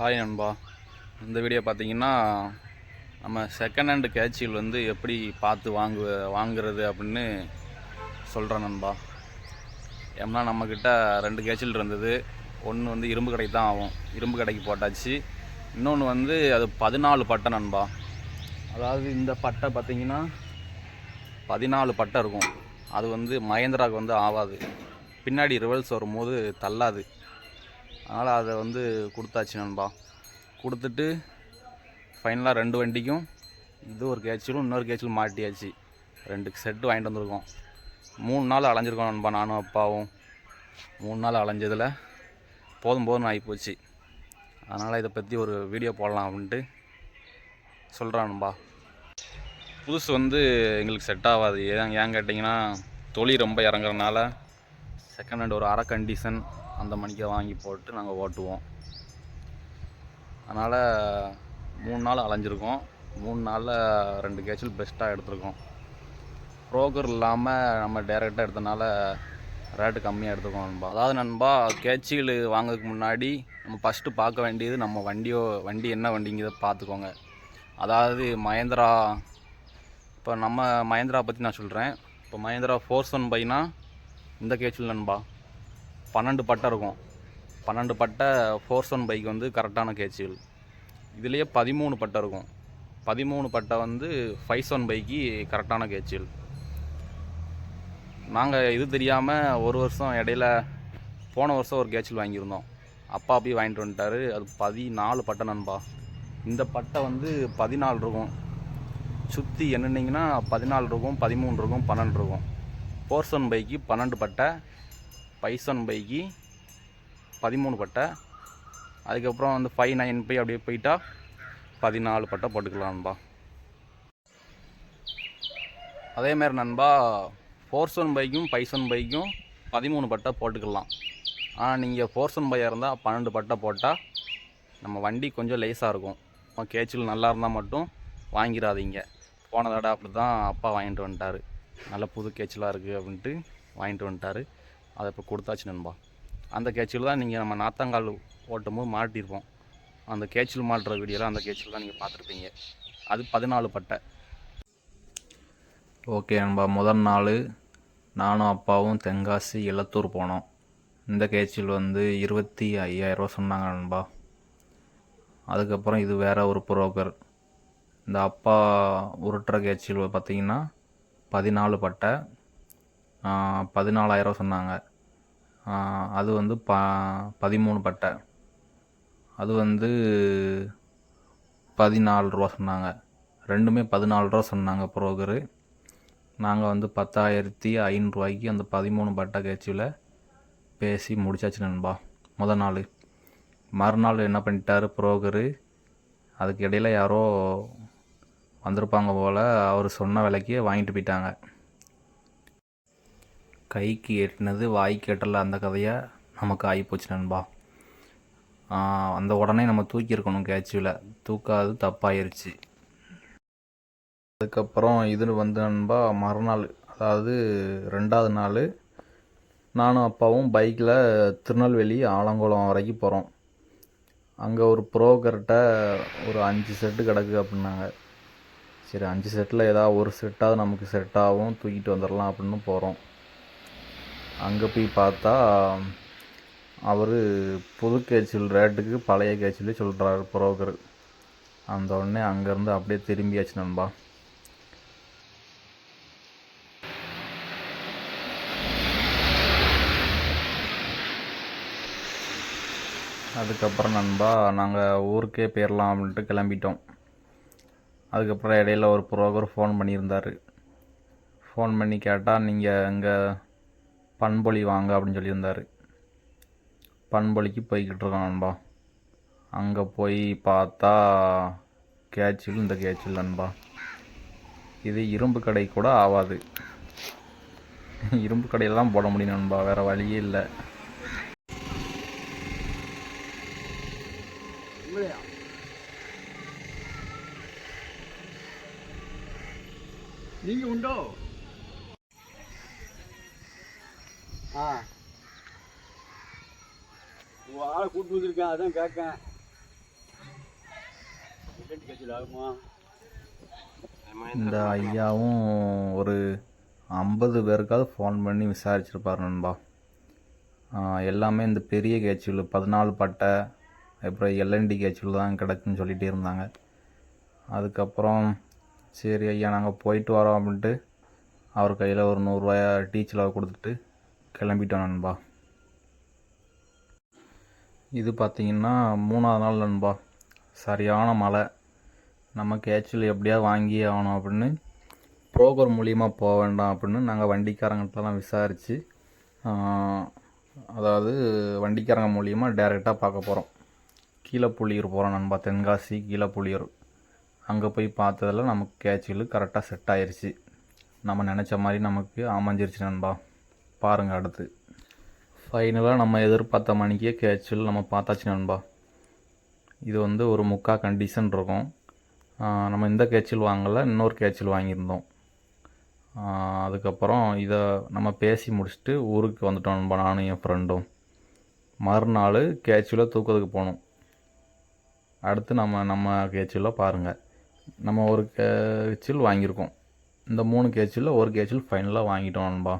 Hi நண்பா. இந்த video பார்த்தீங்கன்னா நம்ம செகண்ட் ஹேண்டு கேட்சில் வந்து எப்படி பார்த்து வாங்கு வாங்குறது அப்படின்னு சொல்கிறேன் நண்பா. ஏன்னா நம்மக்கிட்ட ரெண்டு கேச்சில் இருந்தது. ஒன்று வந்து இரும்பு கடைக்கு தான் ஆகும். இரும்பு கடைக்கு போட்டாச்சு. இன்னொன்று வந்து அது பதினாலு பட்டை நண்பா. அதாவது இந்த பட்டை பார்த்தீங்கன்னா பதினாலு பட்டை இருக்கும். அது வந்து மகேந்திராவுக்கு வந்து ஆகாது பின்னாடி ரிவல்ஸ் வரும்போது தள்ளாது. அதனால் அதை வந்து கொடுத்தாச்சு நண்பா. கொடுத்துட்டு ஃபைனலாக ரெண்டு வண்டிக்கும் இது ஒரு கேச்சிலும் இன்னொரு கேச்சிலும் மாட்டியாச்சு. ரெண்டு செட்டு வாங்கிட்டு வந்திருக்கோம். மூணு நாள் அலைஞ்சிருக்கோம் நண்பா நானும் அப்பாவும். மூணு நாள் அலைஞ்சதில் போதும் போதும்னு ஆகிப்போச்சு அதனால் இதை பற்றி ஒரு வீடியோ போடலாம் அப்படின்ட்டு சொல்கிறான் நண்பா. புதுசு வந்து எங்களுக்கு செட் ஆகாது. ஏன் ஏன் கேட்டிங்கன்னா தொழில் ரொம்ப இறங்குறனால செகண்ட் ஹேண்ட் ஒரு அரை கண்டிஷன் அந்த மணிக்கு வாங்கி போட்டு நாங்கள் ஓட்டுவோம். அதனால் மூணு நாள் அலைஞ்சிருக்கோம். மூணு நாளில் ரெண்டு கேச்சல் பெஸ்ட்டாக எடுத்திருக்கோம். ப்ரோக்கர் இல்லாமல் நம்ம டேரெக்டாக எடுத்தனால ரேட்டு கம்மியாக எடுத்துக்கோம் நண்பா. அதாவது நண்பா கேச்சில் வாங்குறதுக்கு முன்னாடி நம்ம ஃபஸ்ட்டு பார்க்க வேண்டியது நம்ம வண்டியோ வண்டி என்ன வண்டிங்கிறத பார்த்துக்கோங்க. அதாவது மகேந்திரா இப்போ நம்ம மகேந்திரா பற்றி நான் சொல்கிறேன் இப்போ மகேந்திரா ஃபோர்ஸ் ஒன் பைனா இந்த கேச்சில் நண்பா. பன்னெண்டு பட்டை இருக்கும். பன்னெண்டு பட்டை ஃபோர்ஸ் ஒன் பைக் வந்து கரெக்டான கேச்சுகள் இதுலேயே பதிமூணு பட்டை இருக்கும். பதிமூணு பட்டை வந்து ஃபைவ் ஒன் பைக்கு கரெக்டான கேச்சுகள் நாங்கள் இது தெரியாமல் ஒரு வருஷம் இடையில போன வருஷம் ஒரு கேச்சில் வாங்கியிருந்தோம். அப்பா போய் வாங்கிட்டு வந்துட்டாரு. அது பதினாலு பட்டை நண்பா. இந்த பட்டை வந்து பதினாலு இருக்கும். சுற்றி என்னன்னீங்கன்னா பதினாலு இருக்கும் பதிமூணு இருக்கும் பன்னெண்டு இருக்கும். போர்சன் பைக்கு பன்னெண்டு பட்டை பைசன் பைக்கு பதிமூணு பட்டை. அதுக்கப்புறம் வந்து ஃபைவ் நைன் பை அப்படியே போயிட்டா பதினாலு பட்டை போட்டுக்கலாம் நண்பா அதேமாரி நண்பா ஃபோர்சன் பைக்கும் பைசன் பைக்கும் பதிமூணு பட்டை போட்டுக்கலாம். ஆனால் நீங்கள் ஃபோர்சன் பையாக இருந்தால் பன்னெண்டு பட்டை போட்டால் நம்ம வண்டி கொஞ்சம் லேஸாக இருக்கும். இப்போ கேச்சில் நல்லா இருந்தால் மட்டும் வாங்கிடாதீங்க. போன தடவை அப்படி தான் அப்பா வாங்கிட்டு வந்துட்டார். நல்ல புது கேச்சிலாக இருக்குது அப்படின்ட்டு வாங்கிட்டு வந்துட்டார். அதை இப்போ கொடுத்தாச்சு நண்பா. அந்த கேட்சில் தான் நீங்கள் நம்ம நாத்தங்கால் ஓட்டும் போது மாட்டியிருப்போம். அந்த கேச்சில் மாட்டுற வீடியோவில் அந்த கேச்சில் தான் நீங்கள் பார்த்துருப்பீங்க. அது பதினாலு பட்டை. ஓகே நண்பா. முதல் நாள் நானும் அப்பாவும் தென்காசி இளத்தூர் போனோம். இந்த கேச்சில் வந்து இருபத்தி ஐயாயிரரூவா சொன்னாங்க நண்பா. அதுக்கப்புறம் இது வேறு ஒரு புரோக்கர். இந்த அப்பா உருட்டுற கேச்சில் பார்த்தீங்கன்னா பதினாலு பட்டை பதினாலாயிரம் சொன்னாங்க. அது வந்து ப பதிமூணு பட்டை. அது வந்து பதினாலு ரூபா சொன்னாங்க. ரெண்டுமே பதினாலு ரூபா சொன்னாங்க புரோக்கரு. நாங்கள் வந்து பத்தாயிரத்தி ஐநூறுரூவாய்க்கு அந்த பதிமூணு பட்டை கேச்சில் பேசி முடிச்சாச்சு நண்பா முத நாள். மறுநாள் என்ன பண்ணிட்டாரு புரோக்கரு அதுக்கு இடையில யாரோ வந்திருப்பாங்க போல் அவர் சொன்ன விலைக்கு வாங்கிட்டு போயிட்டாங்க. கைக்கு எட்டினது வாய்க்கு எட்டல அந்த கதையை நமக்கு ஆகிப்போச்சு நண்பா. அந்த உடனே நம்ம தூக்கியிருக்கணும் கேட்சியில் தூக்காது தப்பாயிருச்சு. அதுக்கப்புறம் இது வந்து நண்பா மறுநாள் அதாவது ரெண்டாவது நாள் நானும் அப்பாவும் பைக்கில் திருநெல்வேலி ஆலங்குளம் வரைக்கும் போகிறோம் அங்கே ஒரு ப்ரோக்கர்கிட்ட ஒரு அஞ்சு செட்டு கிடக்கு அப்படின்னாங்க. சரி அஞ்சு செட்டில் ஏதாவது ஒரு செட்டாவது நமக்கு செட் ஆகும் தூக்கிட்டு வந்துடலாம் அப்படின்னு போகிறோம் அங்கே போய் பார்த்தா அவர் புது கேச்சில் ரேட்டுக்கு பழைய கேச்சிலே சொல்கிறாரு புரோக்கர். அந்த உடனே அங்கேருந்து அப்படியே திரும்பியாச்சு நண்பா. அதுக்கப்புறம் நண்பா நாங்கள் ஊருக்கே போயிடலாம் அப்படின்ட்டு கிளம்பிட்டோம். அதுக்கப்புறம் இடையில ஒரு புரோக்கர் ஃபோன் பண்ணியிருந்தார். ஃபோன் பண்ணி கேட்டால் நீங்கள் இங்கே பண்பொழி வாங்க அப்படின்னு சொல்லியிருந்தார். பண்பொழிக்கு போய்கிட்டு இருக்கோம் நண்பா. அங்கே போய் பார்த்தா கேட்சில் இந்த கேட்சில் நண்பா. இது இரும்பு கடை கூட ஆகாது இரும்பு கடையில் தான் போட முடியும் நண்பா. வேறு வழியே இல்லை. நீங்கள் உண்டோ? ஆ. உங்க ஆளை கூட்டு வந்துருக்கேன் அதான் கேட்கேன். இந்த ஐயாவும் ஒரு ஐம்பது பேருக்காவது ஃபோன் பண்ணி விசாரிச்சிருப்பார் நண்பா. எல்லாமே இந்த பெரிய கேச்சில் பதினாலு பட்டை அப்புறம் எல்என்டி கேச்சில் தான் கிடக்குன்னு சொல்லிகிட்டே இருந்தாங்க. அதுக்கப்புறம் சரி ஐயா நாங்கள் போயிட்டு வரோம் அப்படின்ட்டு அவர் கையில் ஒரு நூறுரூவாயா டீச்சரில் கொடுத்துட்டு கிளம்பிட்டோம் நண்பா. இது பார்த்தீங்கன்னா மூணாவது நாள் நண்பா. சரியான மழை. நம்ம கேச்சில் எப்படியாவது வாங்கி ஆகணும் அப்படின்னு புரோக்கர் மூலியமாக போக வேண்டாம் அப்படின்னு நாங்கள் வண்டிக்காரங்கள்ட்டலாம் விசாரித்து அதாவது வண்டிக்காரங்க மூலியமாக டேரெக்டாக பார்க்க போகிறோம் கீழப்புள்ளியூர் போகிறோம் நண்பா. தென்காசி கீழே புளியூர். அங்கே போய் பார்த்ததில் நமக்கு கேச்சில் கரெக்டாக செட் ஆயிடுச்சு நம்ம நினச்ச மாதிரி நமக்கு அமைஞ்சிருச்சு நண்பா. பாருங்கள் அடுத்து. ஃபைனலாக நம்ம எதிர்பார்த்த மணிக்கே கேச்சுவல் நம்ம பார்த்தாச்சு நண்பா. இது வந்து ஒரு முக்கா கண்டிஷன் இருக்கும். நம்ம இந்த கேச்சில் வாங்கலை இன்னொரு கேச்சில் வாங்கியிருந்தோம். அதுக்கப்புறம் இதை நம்ம பேசி முடிச்சுட்டு ஊருக்கு வந்துட்டோம் நண்பா நானும் என் ஃப்ரெண்டும் மறுநாள் கேச்சில் தூக்கத்துக்கு போகணும் அடுத்து நம்ம நம்ம கேச்சில் பாருங்கள் நம்ம ஒரு கேச்சில் வாங்கியிருக்கோம். இந்த மூணு கேச்சில் ஒரு கேச்சில் ஃபைனலாக வாங்கிட்டோம் நண்பா.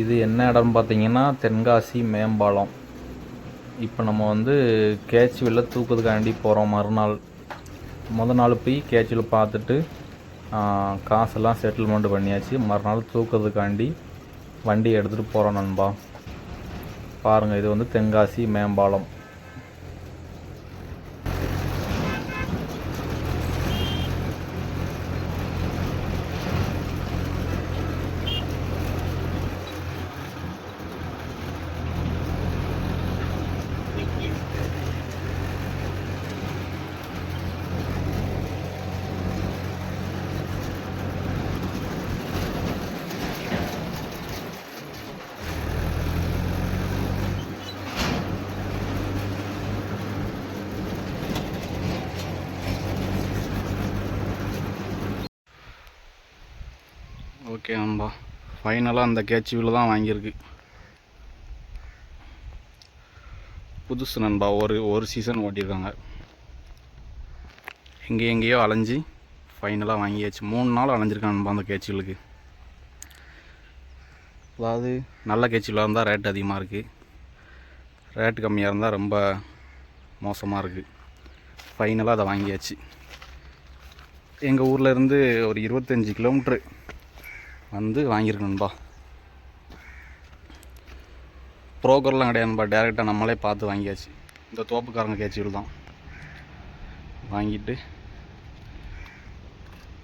இது என்ன இடம் பார்த்தீங்கன்னா தென்காசி மேம்பாலம். இப்போ நம்ம வந்து கேட்ச் வெளில தூக்குறதுக்காண்டி போகிறோம் மறுநாள். முத நாள் போய் கேட்சில் பார்த்துட்டு காசெல்லாம் செட்டில்மெண்ட் பண்ணியாச்சு. மறுநாள் தூக்குறதுக்காண்டி வண்டி எடுத்துகிட்டு போகிறோம் நண்பா. பாருங்கள் இது வந்து தென்காசி மேம்பாலம். ஓகே நண்பா. ஃபைனலாக அந்த கேட்ச் தான் வாங்கியிருக்கு. புதுசு நண்பா ஒரு ஒரு சீசன் ஓட்டியிருக்காங்க. எங்கே எங்கேயோ அலைஞ்சு ஃபைனலாக வாங்கியாச்சு. மூணு நாள் அலைஞ்சிருக்கான் நண்பா அந்த கேட்சிகளுக்கு அதாவது நல்ல கேட்சியில் இருந்தால் ரேட் அதிகமாக இருக்குது ரேட்டு கம்மியாக இருந்தால் ரொம்ப மோசமாக இருக்குது ஃபைனலாக அதை வாங்கியாச்சு. எங்கள் ஊரில் இருந்து ஒரு இருபத்தஞ்சி கிலோமீட்ரு வந்து வாங்கியிருக்கணும்பா ப்ரோக்கர்லாம் கிடையாதுப்பா டேரெக்டாக நம்மளே பார்த்து வாங்கியாச்சு. இந்த தோப்புக்காரங்க கேச்சிகள் தான். வாங்கிட்டு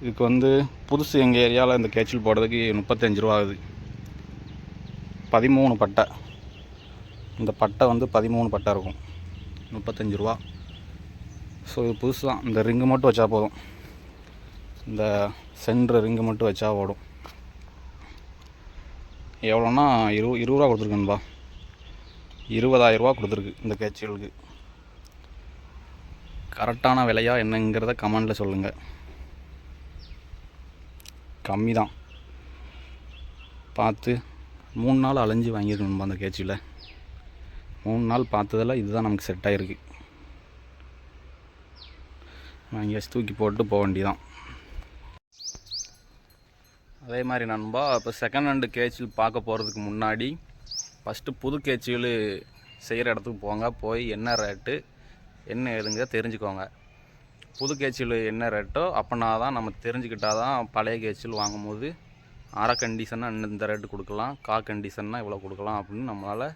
இதுக்கு வந்து புதுசு எங்கள் ஏரியாவில் இந்த கேச்சில் போடுறதுக்கு முப்பத்தஞ்சு ரூபா ஆகுது. பதிமூணு பட்டை. இந்த பட்டை வந்து பதிமூணு பட்டை இருக்கும். முப்பத்தஞ்சு ரூபா. ஸோ இது புதுசு தான். இந்த ரிங்கு மட்டும் வச்சா போதும். இந்த சென்ட்ரு ரிங்கு மட்டும் வச்சா ஓடும் எவ்வளோன்னா இரு இருபது ரூபா கொடுத்துருக்கேன்பா இருபதாயிரரூபா கொடுத்துருக்கு இந்த கேட்சிகளுக்கு. கரெக்டான விலையா என்னங்கிறத கமெண்டில் சொல்லுங்கள் கம்மி தான் பார்த்து மூணு நாள் அலைஞ்சு வாங்கியிருக்கணும்பா அந்த கேட்சியில். மூணு நாள் பார்த்ததில் இதுதான் நமக்கு செட் ஆகிருக்கு வாங்கியாச்சு தூக்கி போட்டு போக வேண்டியதான் அதே மாதிரி நண்பா இப்போ செகண்ட் ஹேண்டு கேச்சில் பார்க்க போகிறதுக்கு முன்னாடி ஃபஸ்ட்டு புது கேச்சில் செய்கிற இடத்துக்கு போங்க போய் என்ன ரேட்டு என்ன ஏதுங்க தெரிஞ்சுக்கோங்க. புது கேச்சில் என்ன ரேட்டோ அப்போனா தான் நம்ம தெரிஞ்சுக்கிட்டா தான் பழைய கேச்சில் வாங்கும்போது அரை கண்டிஷனாக இந்த ரேட்டு கொடுக்கலாம் கா கண்டிஷன்னா இவ்வளோ கொடுக்கலாம் அப்படின்னு நம்மளால்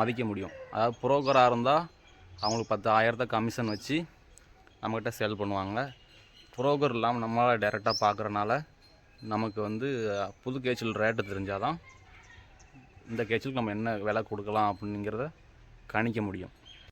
மதிக்க முடியும். அதாவது புரோக்கராக இருந்தால் அவங்களுக்கு பத்து ஆயிரத்தை கமிஷன் வச்சு நம்மக்கிட்ட சேல் பண்ணுவாங்க. புரோக்கர் இல்லாமல் நம்மளால் டேரெக்டாக பார்க்குறனால நமக்கு வந்து புது கேச்சில் ரேட்டு தெரிஞ்சால் தான் இந்த கேச்சிலுக்கு நம்ம என்ன விலை கொடுக்கலாம் அப்படிங்கிறத கணிக்க முடியும்.